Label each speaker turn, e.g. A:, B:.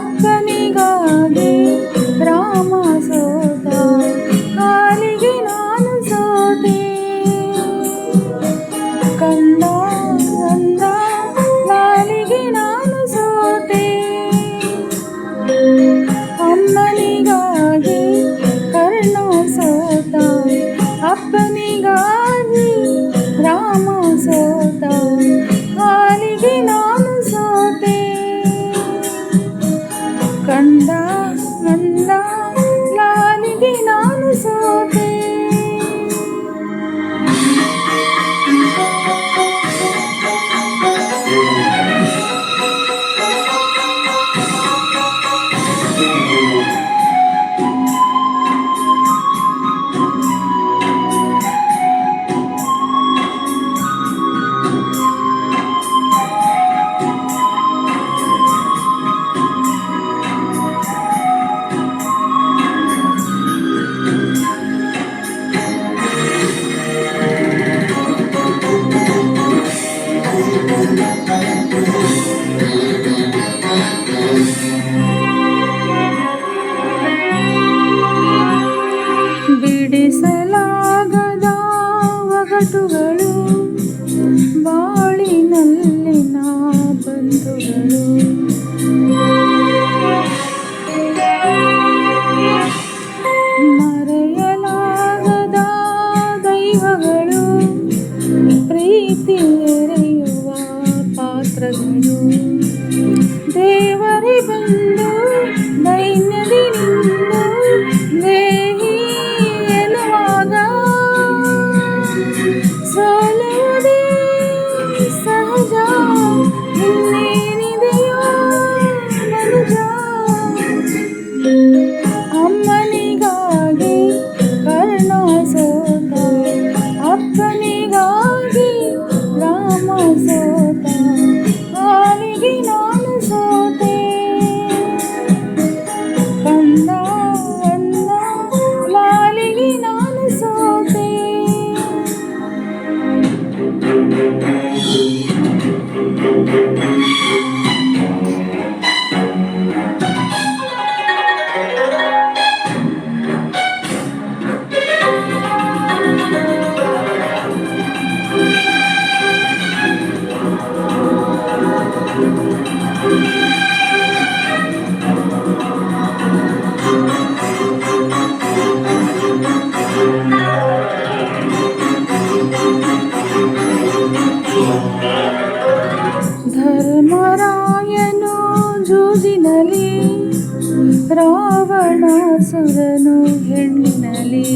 A: ಅಪ್ಪನಿಗಾಗಿ ರಾಮ ಸೋತ ಕಾಲಿಗೆ ನಾನು ಸೋತೆ ಕಂದ ಅಂದ ಲಾಲಿಗೆ ನಾನು ಸೋತೆ ಅಮ್ಮನಿಗಾಗಿ ಕರ್ಣ ಸೋತ ಅಪ್ಪನಿಗಾಗಿ ರಾಮ ಸೋತ ಬಾಳಿನಲ್ಲಿನ ಬಂಧುಗಳು ಮರೆಯಲಾಗದ ದೈವಗಳು ಪ್ರೀತಿ ಎರೆಯುವ ಪಾತ್ರಗಳು. ದೇವರೇ ರಾವಣಾಸುರನು ಹೆಣ್ಣಿನಲಿ